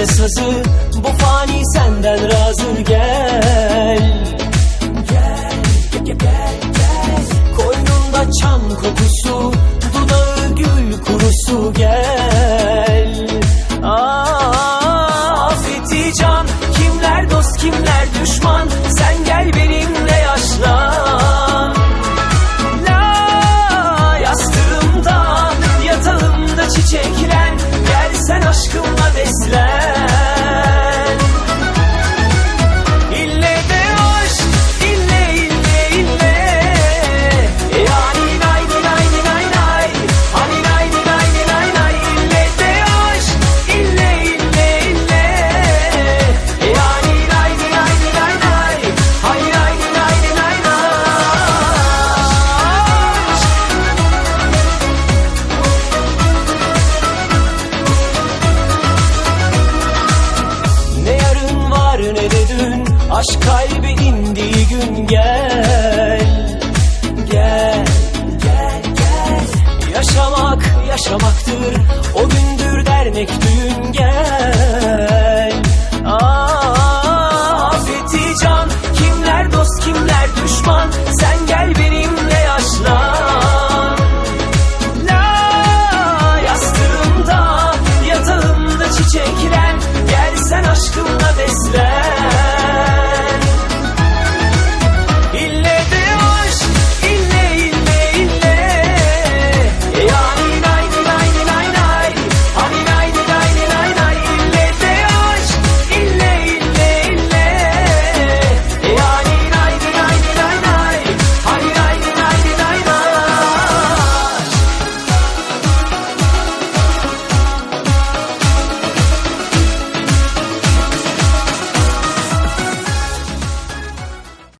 nazı Bu fani senden razı gel. Gel, gel, gel, gel. Koynunda çam kokusu Dudağı gül kurusu gel. Aa, Afeti can Kimler dost kimler düşman var ne de dün Aşk kalbi indiği gün gel. Gel, gel, gel. Yaşamak yaşamaktır. O gündür dernek düğün gel